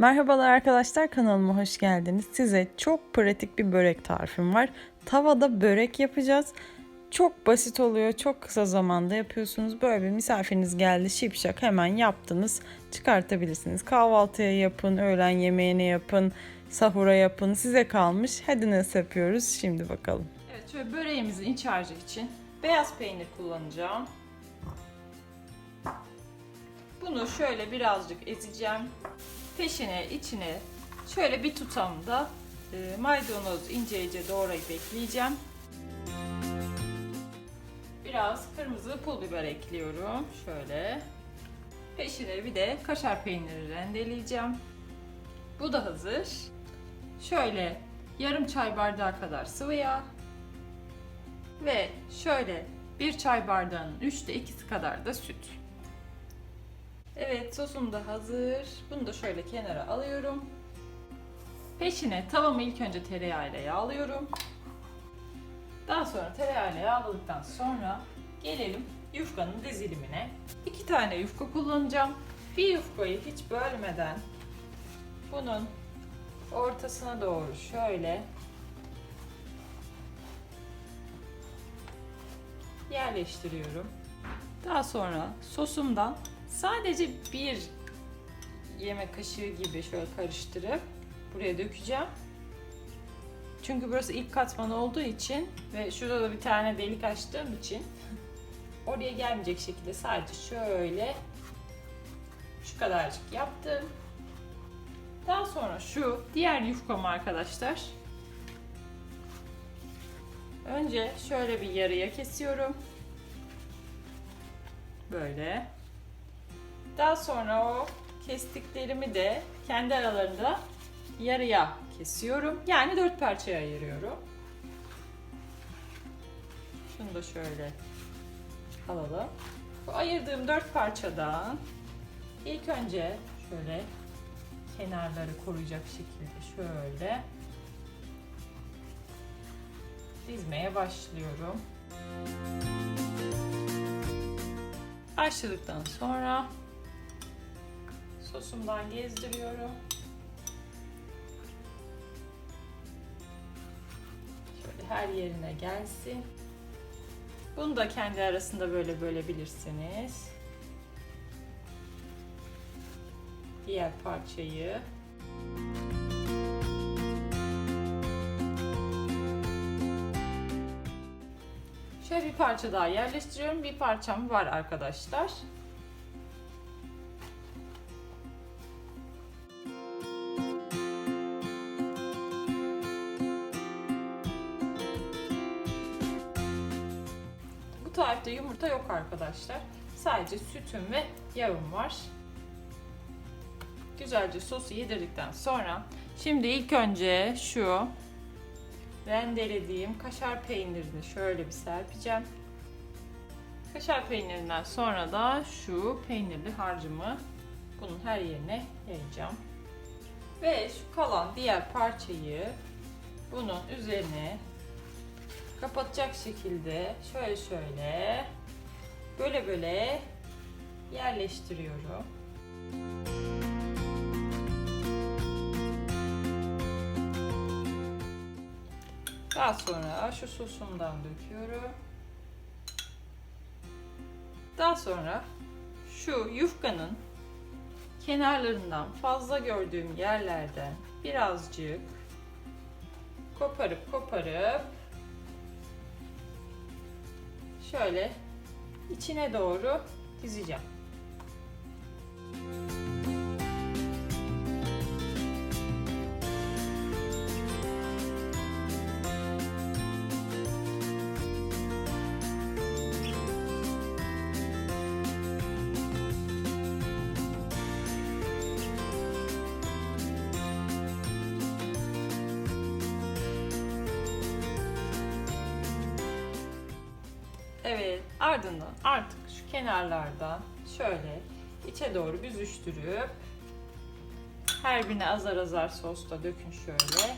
Merhabalar arkadaşlar kanalıma hoş geldiniz. Size çok pratik bir börek tarifim var. Tavada börek yapacağız. Çok basit oluyor. Çok kısa zamanda yapıyorsunuz. Böyle bir misafiriniz geldi şipşak hemen yaptınız. Çıkartabilirsiniz. Kahvaltıya yapın, öğlen yemeğine yapın, sahura yapın. Size kalmış. Hadi nasıl yapıyoruz şimdi bakalım. Evet şöyle böreğimizin iç harcı için beyaz peynir kullanacağım. Bunu şöyle birazcık ezeceğim. Peşine içine şöyle bir tutam da e, maydanoz ince ince doğrayıp ekleyeceğim. Biraz kırmızı pul biber ekliyorum. Şöyle. Peşine bir de kaşar peyniri rendeleyeceğim. Bu da hazır. Şöyle yarım çay bardağı kadar sıvı yağ. Ve şöyle bir çay bardağının üçte ikisi kadar da süt. Evet sosum da hazır. Bunu da şöyle kenara alıyorum. Peşine tavamı ilk önce tereyağıyla yağlıyorum. Daha sonra tereyağıyla yağladıktan sonra gelelim yufkanın dizilimine. İki tane yufka kullanacağım. Bir yufkayı hiç bölmeden bunun ortasına doğru şöyle yerleştiriyorum. Daha sonra sosumdan sadece bir yemek kaşığı gibi şöyle karıştırıp buraya dökeceğim. Çünkü burası ilk katman olduğu için ve şurada da bir tane delik açtığım için oraya gelmeyecek şekilde sadece şöyle şu kadarcık yaptım. Daha sonra şu diğer yufkamı arkadaşlar önce şöyle bir yarıya kesiyorum. Böyle. Daha sonra o kestiklerimi de kendi aralarında yarıya kesiyorum. Yani dört parçaya ayırıyorum. Şunu da şöyle alalım. Bu ayırdığım dört parçadan ilk önce şöyle kenarları koruyacak şekilde şöyle dizmeye başlıyorum. Başladıktan sonra sosumdan gezdiriyorum. Şöyle her yerine gelsin. Bunu da kendi arasında böyle bölebilirsiniz. Diğer parçayı Şöyle bir parça daha yerleştiriyorum. Bir parçam var arkadaşlar. Tarifte yumurta yok arkadaşlar. Sadece sütüm ve yağım var. Güzelce sosu yedirdikten sonra şimdi ilk önce şu rendelediğim kaşar peynirini şöyle bir serpeceğim. Kaşar peynirinden sonra da şu peynirli harcımı bunun her yerine yayacağım. Ve şu kalan diğer parçayı bunun üzerine kapatacak şekilde şöyle şöyle böyle böyle yerleştiriyorum. Daha sonra şu sosumdan döküyorum. Daha sonra şu yufkanın kenarlarından fazla gördüğüm yerlerden birazcık koparıp koparıp şöyle içine doğru dizeceğim. Ardından artık şu kenarlardan şöyle içe doğru büzüştürüp her birine azar azar sos da dökün şöyle.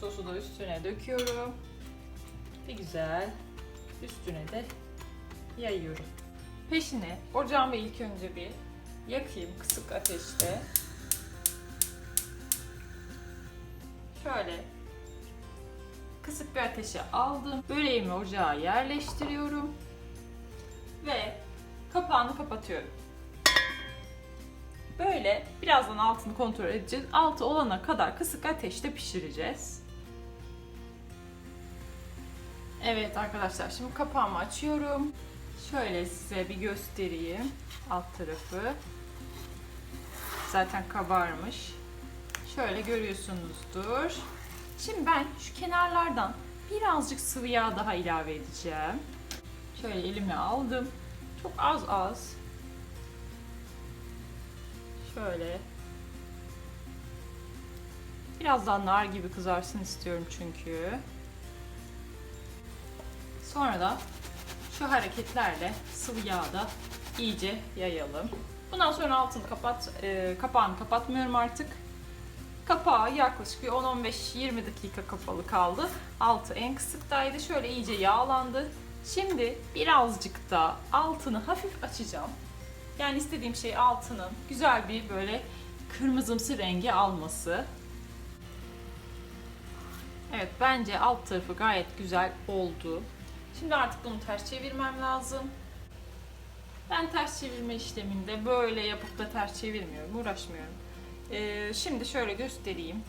Sosu da üstüne döküyorum. Bir güzel üstüne de yayıyorum. Peşine ocağımı ilk önce bir yakayım kısık ateşte. Şöyle kısık bir ateşe aldım. Böreğimi ocağa yerleştiriyorum. Ve kapağını kapatıyorum. Böyle birazdan altını kontrol edeceğiz. Altı olana kadar kısık ateşte pişireceğiz. Evet arkadaşlar şimdi kapağımı açıyorum. Şöyle size bir göstereyim alt tarafı. Zaten kabarmış. Şöyle görüyorsunuzdur. Şimdi ben şu kenarlardan birazcık sıvı yağ daha ilave edeceğim. Şöyle elime aldım. Çok az az. Şöyle. Biraz daha nar gibi kızarsın istiyorum çünkü. Sonra da şu hareketlerle sıvı yağı da iyice yayalım. Bundan sonra altını kapat, e, kapağını kapatmıyorum artık. Kapağı yaklaşık bir 10-15-20 dakika kapalı kaldı. Altı en kısıktaydı. Şöyle iyice yağlandı. Şimdi birazcık da altını hafif açacağım. Yani istediğim şey altının güzel bir böyle kırmızımsı rengi alması. Evet bence alt tarafı gayet güzel oldu. Şimdi artık bunu ters çevirmem lazım. Ben ters çevirme işleminde böyle yapıp da ters çevirmiyorum, uğraşmıyorum. Ee, şimdi şöyle göstereyim.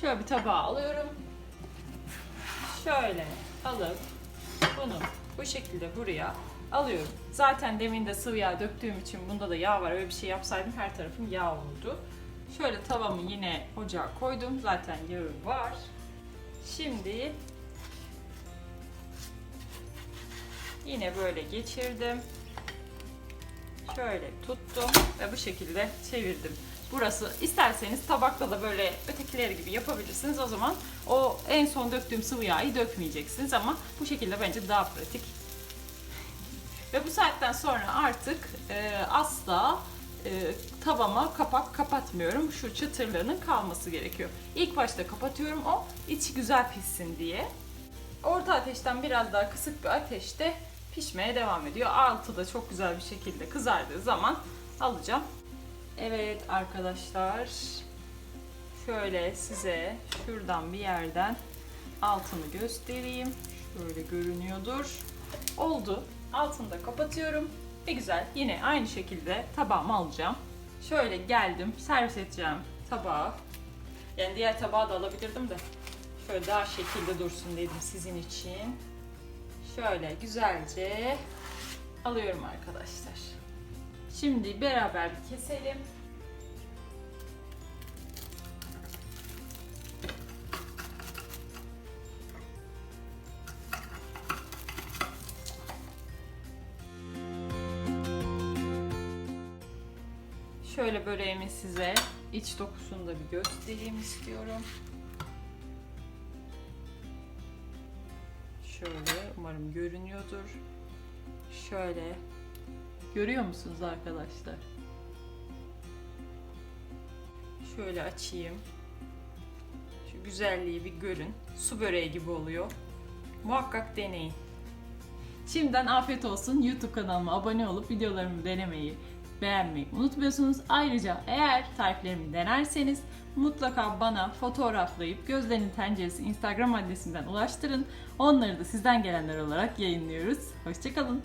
Şöyle bir tabağa alıyorum. Şöyle alıp bunu bu şekilde buraya alıyorum. Zaten demin de sıvı yağ döktüğüm için bunda da yağ var. Öyle bir şey yapsaydım her tarafım yağ olurdu. Şöyle tavamı yine ocağa koydum. Zaten yağı var. Şimdi yine böyle geçirdim. Şöyle tuttum ve bu şekilde çevirdim. Burası isterseniz tabakta da böyle ötekileri gibi yapabilirsiniz. O zaman o en son döktüğüm sıvı yağı dökmeyeceksiniz ama bu şekilde bence daha pratik. Ve bu saatten sonra artık e, asla e, tavama kapak kapatmıyorum. Şu çıtırlığının kalması gerekiyor. İlk başta kapatıyorum o içi güzel pişsin diye. Orta ateşten biraz daha kısık bir ateşte pişmeye devam ediyor. Altı da çok güzel bir şekilde kızardığı zaman alacağım. Evet arkadaşlar şöyle size şuradan bir yerden altını göstereyim. Şöyle görünüyordur. Oldu. Altını da kapatıyorum. Ve güzel yine aynı şekilde tabağıma alacağım. Şöyle geldim servis edeceğim tabağa. Yani diğer tabağı da alabilirdim de. Şöyle daha şekilde dursun dedim sizin için. Şöyle güzelce alıyorum arkadaşlar. Şimdi beraber bir keselim. Şöyle böreğimi size iç dokusunu da bir göstereyim istiyorum. Şöyle umarım görünüyordur. Şöyle görüyor musunuz arkadaşlar? Şöyle açayım. Şu güzelliği bir görün. Su böreği gibi oluyor. Muhakkak deneyin. Şimdiden afiyet olsun. YouTube kanalıma abone olup videolarımı denemeyi, beğenmeyi unutmuyorsunuz. Ayrıca eğer tariflerimi denerseniz mutlaka bana fotoğraflayıp Gözlerinin Tenceresi Instagram adresinden ulaştırın. Onları da sizden gelenler olarak yayınlıyoruz. Hoşçakalın.